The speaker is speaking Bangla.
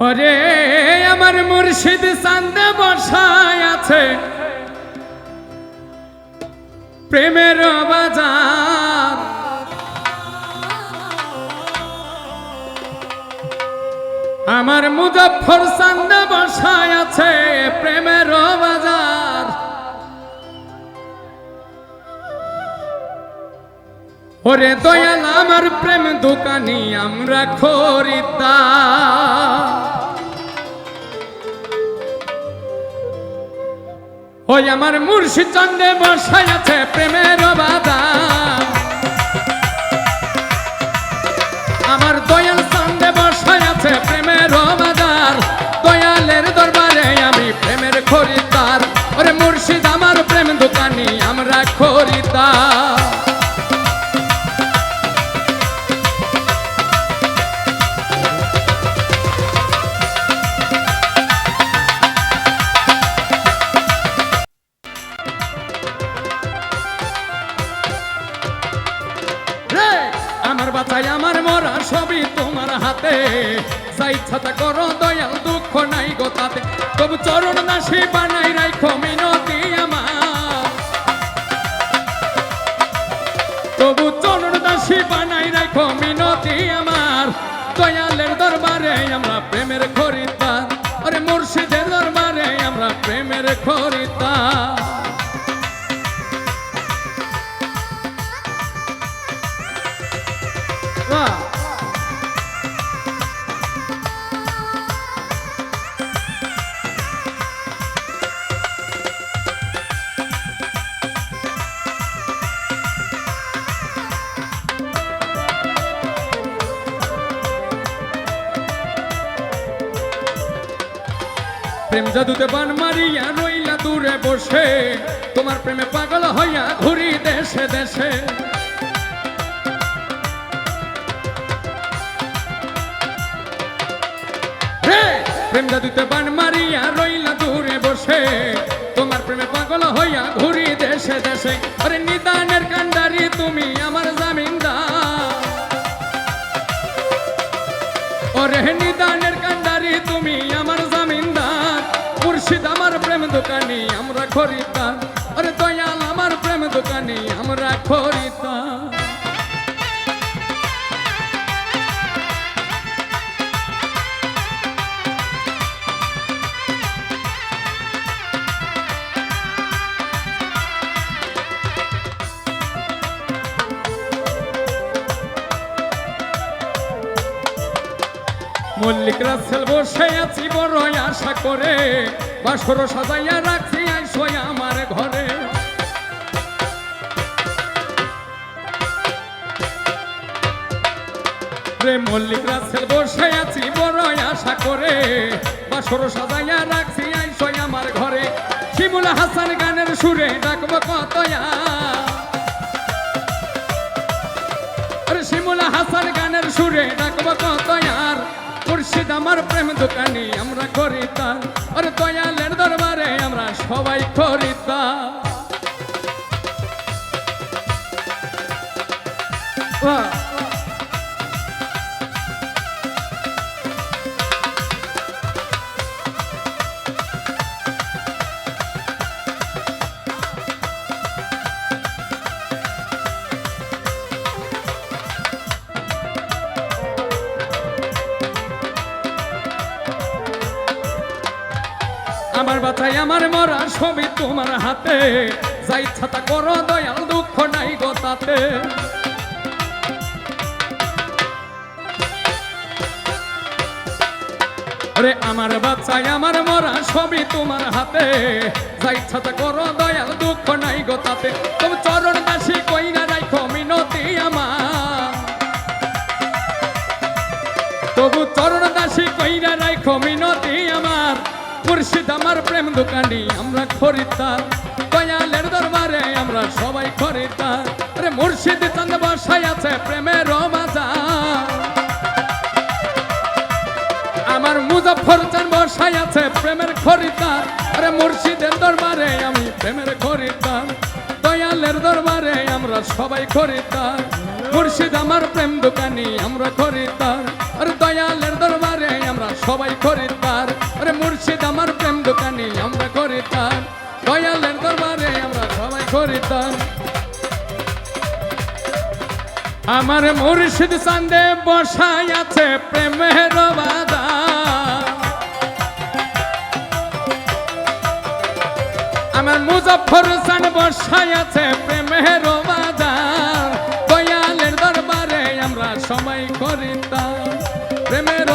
ওরে, আমার মুর্শিদ চান্দে বসায় আছে। প্রেমের বাজার। আমার মুজফর চান্দে বসায় আছে, প্রেমের বাজার। ওরে দয়াল, আমার প্রেম দোকানি, আমরা খরিদ্দার। ওই আমার মুর্শিদ বসায় আছে প্রেমের বাদাম আমার দয়াল চন্দ্রে বসায় আছে প্রেমের বাজার দয়ালের দরবারে আমি প্রেমের খরিদ্দার। ওরে মুর্শিদ, আমার প্রেম দোকানি, আমরা খরিদ্দার। বাচ্চাই আমার মরা সবই তোমার হাতে। যা ইচ্ছা তা করো, দয়াল দুঃখ নাই গো তাতে। তবু চরণ দাসী বানাই রাখো মিনতি আমার। তবু চরণ দাসী বানাই রাখো মিনতি আমার। দয়ালের দরবারে আমরা প্রেমের খরিদ্দার। আরে মুর্শিদের দরবারে আমরা প্রেমের খরিদ্দার। প্রেম জাদুতে বান মারিয়া রইলা দূরে বসে। তোমার প্রেমে পাগল হইয়া ঘুরি দেশে দেশে। প্রেম জাদুতে বান মারিয়া রইলা দূরে বসে। তোমার প্রেমে পাগল হইয়া ঘুরি দেশে দেশে। আরে নিদানের কান্ডারি, তুমি আমার জামিনদার ওরে নিদানের কান্ডারি, তুমি আমার দোকানি আমরা খরিদ্দার। আরে দয়াল আমার প্রেম দোকানি আমরা খরিদ্দার। মল্লিক রাসেল বসে আছি বড় আশা করে। বাসর সাজাইয়া রাখছি আইসো আমার ঘরে। রে মল্লিক রাসেল বসে আছি বড় আশা করে। বাসর সাজাইয়া রাখছি আইসো আমার ঘরে। শিমুল হাসান গানের সুরে ডাকবো কতয়া। শিমুল হাসান গানের সুরে ডাকবো কত আর মুর্শিদ আমার প্রেম দোকানি আমরা খরিদ্দার আরে দয়ালের দরবারে আমরা সবাই খরিদ্দার আমার বাচ্চাই আমার মরা সবই তোমার হাতে। যা ইচ্ছা তা করো, দয়াল দুঃখ নাই গো তাতে। আরে আমার বাচ্চাই আমার মরা সবই তোমার হাতে। যা ইচ্ছা তা করো, দয়াল দুঃখ নাই গো তাতে। তবে চরণ দাসী কইরা রাখো মিনতি আমার। তবু চরণ দাসী কইরা রাখো মিনতি আমার। মুর্শিদ আমার প্রেম দোকানি, আমরা খরিদ্দার। দয়ালের দরবারে আমরা সবাই খরিদ্দার। আরে মুর্শিদ চাঁদ বসাই আছে প্রেমের আমার মুজফর চান বসাই আছে প্রেমের খরিদ্দার। আরে মুর্শিদের দরবারে আমি প্রেমের খরিদ্দার। দয়ালের দরবারে আমরা সবাই খরিদ্দার। মুর্শিদ আমার প্রেম দোকানি, আমরা খরিদ্দার। আর দয়ালের দরবারে আমরা সবাই খরিদ্দার। আরে মুর্শিদ আমার প্রেম দোকানি, আমরা খরিদ্দার দয়ালের দরবারে আমরা সবাই খরিদ্দার আমার মুর্শিদ চান্দে বসাই আছে প্রেমের বাজার আমার মুজফর চান বসাই আছে প্রেমের বাজার দয়ালের দরবারে আমরা সবাই খরিদ্দার প্রেমের